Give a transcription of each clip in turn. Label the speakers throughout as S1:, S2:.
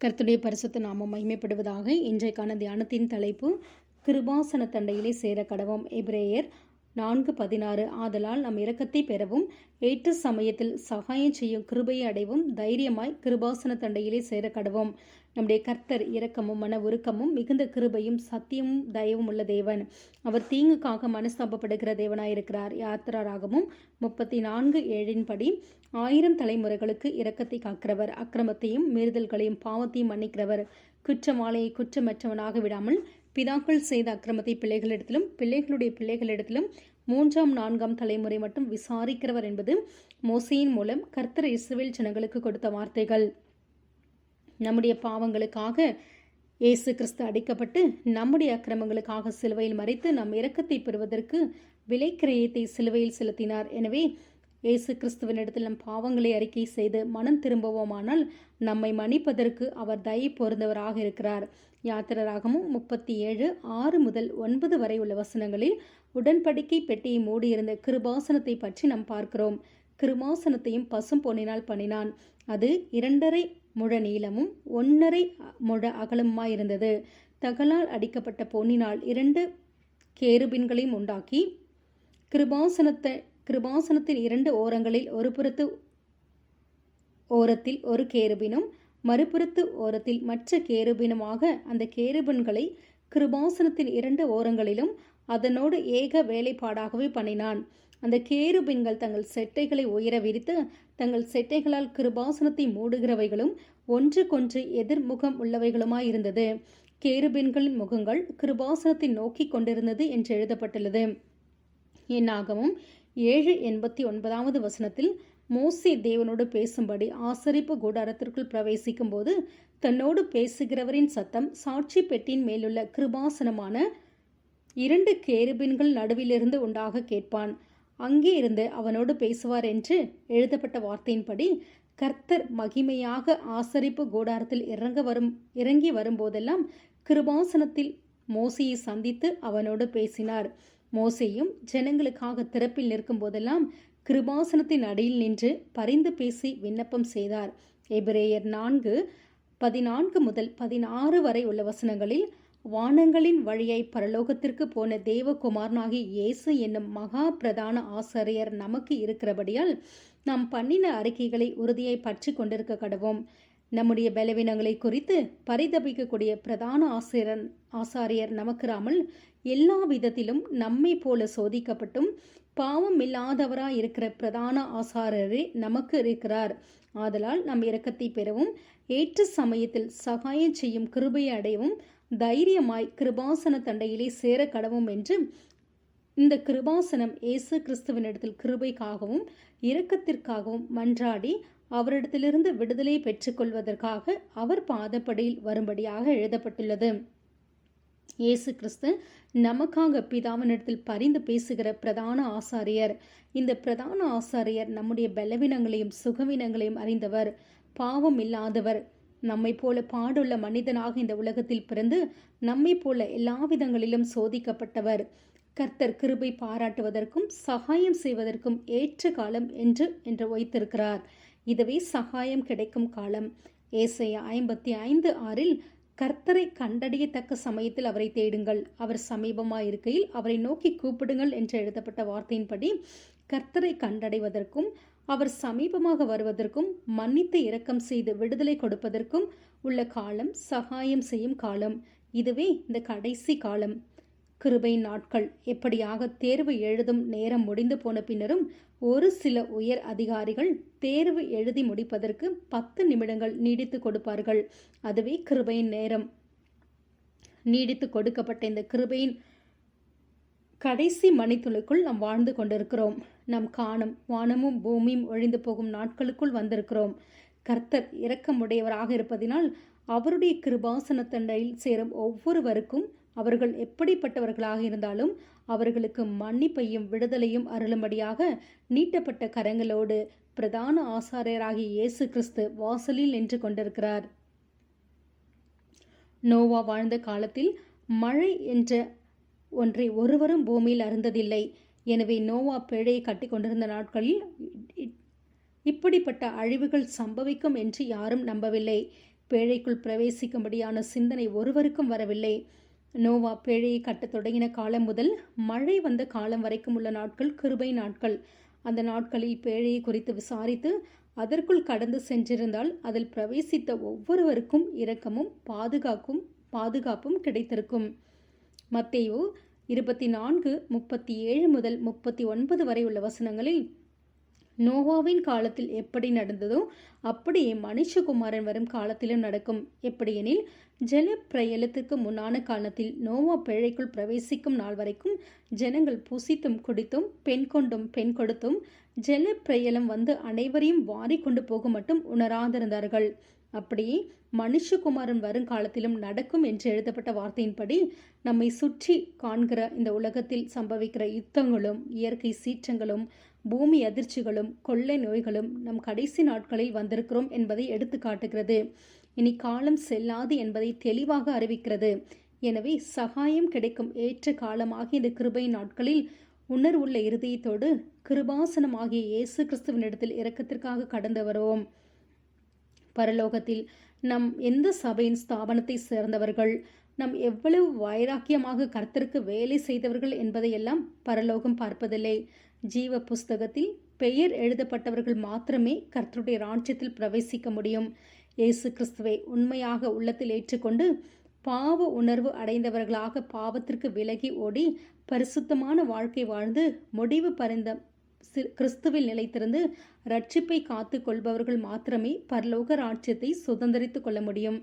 S1: கர்த்துடைய பரிசுத்த நாமம் மகிமைப்படுவதாக இன்றைக்கான தியானத்தின் தலைப்பு கிருபாசன தண்டையிலே சேர கடவோம் எபிரேயர் நான்கு பதினாறு. ஆதலால் நம் இரக்கத்தை பெறவும் ஏற்ற சமயத்தில் சகாயம் செய்யும் கிருபையை அடைவும் தைரியமாய் கிருபாசன தண்டையிலே சேர கடவும் நம்முடைய கர்த்தர் இரக்கமும் மன உருக்கமும் மிகுந்த கிருபையும் சத்தியமும் தயவும் உள்ள தேவன். அவர் தீங்குக்காக மனஸ்தாபப்படுகிற தேவனாயிருக்கிறார். யாத்திராராகமும் முப்பத்தி நான்கு ஏழின்படி ஆயிரம் தலைமுறைகளுக்கு இரக்கத்தை காக்கிறவர். அக்கிரமத்தையும் மீறுதல்களையும் பாவத்தையும் மன்னிக்கிறவர். குற்றவாளியை குற்றமற்றவனாக விடாமல் பிதாக்கள் செய்த அக்கிரமத்தை பிள்ளைகளிடத்திலும் பிள்ளைகளுடைய பிள்ளைகளிடத்திலும் மூன்றாம் நான்காம் தலைமுறை மட்டும் விசாரிக்கிறவர் என்பது மோசையின் மூலம் கர்த்தர் இஸ்ரவேல் ஜனங்களுக்கு கொடுத்த வார்த்தைகள். நம்முடைய பாவங்களுக்காக இயேசு கிறிஸ்து அடிக்கப்பட்டு நம்முடைய அக்கிரமங்களுக்காக சிலுவையில் மறைத்து நம் இரக்கத்தை பெறுவதற்கு விலைக்கிரயத்தை சிலுவையில் செலுத்தினார். எனவே இயேசு கிறிஸ்துவனிடத்தில் நம் பாவங்களை அறிக்கை செய்து மனம் திரும்புவோமானால் நம்மை மன்னிப்பதற்கு அவர் தயை பொருந்தவராக இருக்கிறார். யாத்திரராகமும் முப்பத்தி ஏழு ஆறு முதல் ஒன்பது வரை உள்ள வசனங்களில் உடன்படிக்கை பெட்டியை மூடியிருந்த கிருபாசனத்தை பற்றி நாம் பார்க்கிறோம். கிருமாசனத்தையும் பசும் பொன்னினால் பண்ணினான். அது இரண்டரை முழ நீளமும் ஒன்றரை முழ அகலமாயிருந்தது தகலால் அடிக்கப்பட்ட பொன்னினால் இரண்டு கேருபின்களையும் உண்டாக்கி கிருபாசனத்தை கிருபாசனத்தின் இரண்டு ஓரங்களில் ஒரு புறத்து ஓரத்தில் ஒரு கேருபினும் மறுபுறத்து ஓரத்தில் மற்ற கேருபினுமாக அந்த கேருபன்களை கிருபாசனத்தின் இரண்டு ஓரங்களிலும் அதனோடு ஏக வேலைப்பாடாகவே பண்ணினான். அந்த கேருபின்கள் தங்கள் செட்டைகளை உயர விரித்து தங்கள் செட்டைகளால் கிருபாசனத்தை மூடுகிறவைகளும் ஒன்றுக்கொன்று எதிர்முகம் உள்ளவைகளுமாயிருந்தது. கேருபின்களின் முகங்கள் கிருபாசனத்தை நோக்கி கொண்டிருந்தது என்று எழுதப்பட்டுள்ளது. என்னாகவும் ஏழு எண்பத்தி ஒன்பதாவது வசனத்தில் மோசே தேவனோடு பேசும்படி ஆசரிப்பு கூடாரத்திற்குள் பிரவேசிக்கும் போது தன்னோடு பேசுகிறவரின் சத்தம் சாட்சி பெட்டியின் மேலுள்ள கிருபாசனமான இரண்டு கேருபின்கள் நடுவிலிருந்து உண்டாக கேட்பான். அங்கே இருந்து அவனோடு பேசுவார் என்று எழுதப்பட்ட வார்த்தையின்படி கர்த்தர் மகிமையாக ஆசரிப்பு கூடாரத்தில் இறங்க வரும் இறங்கி வரும்போதெல்லாம் கிருபாசனத்தில் மோசியை சந்தித்து அவனோடு பேசினார். மோசையும் ஜனங்களுக்காக திறப்பில் நிற்கும் போதெல்லாம் கிருபாசனத்தின் அடியில் நின்று பரிந்து பேசி விண்ணப்பம் செய்தார். எபிரேயர் நான்கு பதினான்கு முதல் பதினாறு வரை உள்ள வசனங்களில் வானங்களின் வழியை பரலோகத்திற்கு போன தேவகுமாரனாகி இயேசு என்னும் மகா பிரதான ஆசிரியர் நமக்கு இருக்கிறபடியால் நாம் பண்ணின அறிக்கைகளை உறுதியை பற்றி கொண்டிருக்க கடவோம். நம்முடைய பலவீனங்களை குறித்து பரிதபிக்கக்கூடிய பிரதான ஆசிரியர் ஆசாரியர் நமக்குராமல் எல்லா விதத்திலும் நம்மை போல சோதிக்கப்பட்டும் பாவம் இல்லாதவராய் இருக்கிற பிரதான ஆசாரரே நமக்கு இருக்கிறார். ஆதலால் நம் இரக்கத்தை பெறவும் ஏற்ற சமயத்தில் சகாயம் செய்யும் கிருபையை அடையவும் தைரியமாய் கிருபாசன தண்டையிலே சேர கடவும் என்று இந்த கிருபாசனம் இயேசு கிறிஸ்துவனிடத்தில் கிருபைக்காகவும் இரக்கத்திற்காகவும் மன்றாடி அவரிடத்திலிருந்து விடுதலை பெற்றுக்கொள்வதற்காக அவர் பாதப்படியில் வரும்படியாக எழுதப்பட்டுள்ளது. இயேசு கிறிஸ்து நமக்காக பிதாவினிடத்தில் பரிந்து பேசுகிற பிரதான ஆசாரியர். இந்த பிரதான ஆசாரியர் நம்முடைய பலவீனங்களையும் சுகவீனங்களையும் அறிந்தவர். பாவம் இல்லாதவர். நம்மை போல பாடுள்ள மனிதனாக இந்த உலகத்தில் பிறந்து நம்மை போல எல்லா விதங்களிலும் சோதிக்கப்பட்டவர். கர்த்தர் கிருபை பாராட்டுவதற்கும் சகாயம் செய்வதற்கும் ஏற்ற காலம் என்று என்று வைத்திருக்கிறார். இதுவே சகாயம் கிடைக்கும் காலம். ஏசைய ஐம்பத்தி ஐந்து ஆறில் கர்த்தரை கண்டறியத்தக்க சமயத்தில் அவரை தேடுங்கள். அவர் சமீபமாக இருக்கையில் அவரை நோக்கி கூப்பிடுங்கள் என்று எழுதப்பட்ட வார்த்தையின்படி கர்த்தரை கண்டடைவதற்கும் அவர் சமீபமாக வருவதற்கும் மன்னித்து இரக்கம் செய்து விடுதலை கொடுப்பதற்கும் உள்ள காலம் சகாயம் செய்யும் காலம். இதுவே இந்த கடைசி காலம். கிருபை நாட்கள். எப்படியாக தேர்வு எழுதும் நேரம் முடிந்து போன பின்னரும் ஒரு சில உயர் அதிகாரிகள் தேர்வு எழுதி முடிப்பதற்கு பத்து நிமிடங்கள் நீடித்து கொடுப்பார்கள். அதுவே கிருபையின் நேரம். நீடித்து கொடுக்கப்பட்ட இந்த கிருபையின் கடைசி மணித்துளுக்குள் நாம் வாழ்ந்து கொண்டிருக்கிறோம். நம் காணும் வானமும் பூமியும் ஒழிந்து போகும் நாட்களுக்குள் வந்திருக்கிறோம். கர்த்தர் இரக்கமுடையவராக இருப்பதினால் அவருடைய கிருபாசன தண்டையில் சேரும் ஒவ்வொருவருக்கும் அவர்கள் எப்படிப்பட்டவர்களாக இருந்தாலும் அவர்களுக்கு மன்னிப்பையும் விடுதலையும் அருளும்படியாக நீட்டப்பட்ட கரங்களோடு பிரதான ஆசாரியராகிய இயேசு கிறிஸ்து வாசலில் நின்று கொண்டிருக்கிறார். நோவா வாழ்ந்த காலத்தில் மழை என்ற ஒன்றை ஒருவரும் பூமியில் அருந்ததில்லை. எனவே நோவா பேழையை கட்டி கொண்டிருந்த நாட்களில் இப்படிப்பட்ட அழிவுகள் சம்பவிக்கும் என்று யாரும் நம்பவில்லை. பேழைக்குள் பிரவேசிக்கும்படியான சிந்தனை ஒருவருக்கும் வரவில்லை. நோவா பேழையை கட்டத் தொடங்கின காலம் முதல் மழை வந்த காலம் வரைக்கும் உள்ள நாட்கள் கிருபை நாட்கள். அந்த நாட்களில் பேழையை குறித்து விசாரித்து அதற்குள் கடந்து சென்றிருந்தால் அதில் பிரவேசித்த ஒவ்வொருவருக்கும் இரக்கமும் பாதுகாக்கும் பாதுகாப்பும் கிடைத்திருக்கும். மத்தேயு இருபத்தி நான்கு முப்பத்தி ஏழு முதல் முப்பத்தி ஒன்பது வரை உள்ள வசனங்களில் நோவாவின் காலத்தில் எப்படி நடந்ததோ அப்படியே மனுஷகுமாரன் வரும் காலத்திலும் நடக்கும். எப்படியெனில் ஜல பிரயலத்துக்கு முன்னான காலத்தில் நோவா பிழைக்குள் பிரவேசிக்கும் நாள் வரைக்கும் ஜனங்கள் புசித்தும் குடித்தும் பெண் கொண்டும் பெண் கொடுத்தும் ஜல பிரயலம் வந்து அனைவரையும் வாரி கொண்டு போக மட்டும் உணராதிருந்தார்கள். அப்படியே மனுஷகுமாரன் வருங்காலத்திலும் நடக்கும் என்று எழுதப்பட்ட வார்த்தையின்படி நம்மை சுற்றி காண்கிற இந்த உலகத்தில் சம்பவிக்கிற யுத்தங்களும் இயற்கை சீற்றங்களும் பூமி அதிர்ச்சிகளும் கொள்ளை நோய்களும் நம் கடைசி நாட்களில் வந்திருக்கிறோம் என்பதை எடுத்து காட்டுகிறது. இனி காலம் செல்லாது என்பதை தெளிவாக அறிவிக்கிறது. எனவே சகாயம் கிடைக்கும் ஏற்ற காலமாகிய இந்த கிருபை நாட்களில் உணர்வுள்ள இருதயத்தோடு கிருபாசனமாகிய இயேசு கிறிஸ்துவனிடத்தில் இரக்கத்திற்காக கடந்து வருவோம். பரலோகத்தில் நம் எந்த சபையின் ஸ்தாபனத்தை சேர்ந்தவர்கள் நம் எவ்வளவு வைராக்கியமாக கர்த்தருக்கு வேலை செய்தவர்கள் என்பதையெல்லாம் பரலோகம் பார்ப்பதில்லை. ஜீவ புஸ்தகத்தில் பெயர் எழுதப்பட்டவர்கள் மாத்திரமே கர்த்தருடைய ராஜ்யத்தில் பிரவேசிக்க முடியும். இயேசு கிறிஸ்துவை உண்மையாக உள்ளத்தில் ஏற்றுக்கொண்டு பாவ உணர்வு அடைந்தவர்களாக பாவத்திற்கு விலகி ஓடி பரிசுத்தமான வாழ்க்கை வாழ்ந்து முடிவு பரிந்த கிறிஸ்துவில் நிலைத்திருந்து ரட்சிப்பை காத்து கொள்பவர்கள் மாத்திரமே பரலோக ராஜ்யத்தை சுதந்திரித்து கொள்ள முடியும்.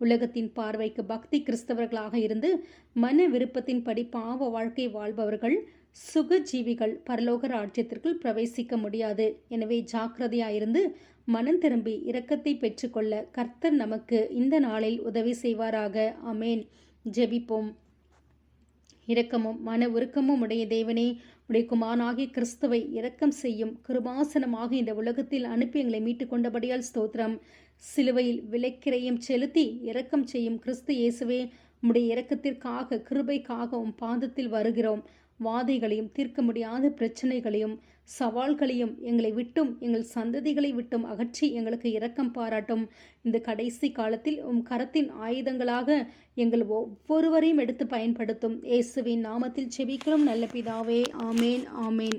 S1: உலகத்தின் பார்வைக்கு பக்தி கிறிஸ்தவர்களாக இருந்து மன விருப்பத்தின்படி பாவ வாழ்க்கை வாழ்பவர்கள் சுகஜீவிகள் பரலோக ராஜ்யத்திற்குள் பிரவேசிக்க முடியாது. எனவே ஜாக்கிரதையாயிருந்து மனம் திரும்பி இரக்கத்தை பெற்றுக்கொள்ள கர்த்தர் நமக்கு இந்த நாளில் உதவி செய்வாராக. அமேன் ஜெபிப்போம். இரக்கமும் மன உருக்கமும் உடைய தேவனே உடைய குமாராகிய கிறிஸ்துவை இரக்கம் செய்யும் கிருபாசனமாக இந்த உலகத்தில் அனுப்பி எங்களை மீட்டு கொண்டபடியால் ஸ்தோத்திரம். சிலுவையில் விலைக்கிரையும் செலுத்தி இரக்கம் செய்யும் கிறிஸ்து இயேசுவே உடைய இரக்கத்திற்காக கிருபைக்காக உம் பாதத்தில் வருகிறோம். வாதைகளையும் தீர்க்க முடியாத பிரச்சனைகளையும் சவால்களையும் எங்களை விட்டும் எங்கள் சந்ததிகளை விட்டும் அகற்றி எங்களுக்கு இரக்கம் பாராட்டும். இந்த கடைசி காலத்தில் உம் கரத்தின் ஆயுதங்களாக எங்கள் ஒவ்வொருவரையும் எடுத்து பயன்படுத்தும். இயேசுவின் நாமத்தில் செபிக்கிறோம் நல்ல பிதாவே ஆமேன் ஆமேன்.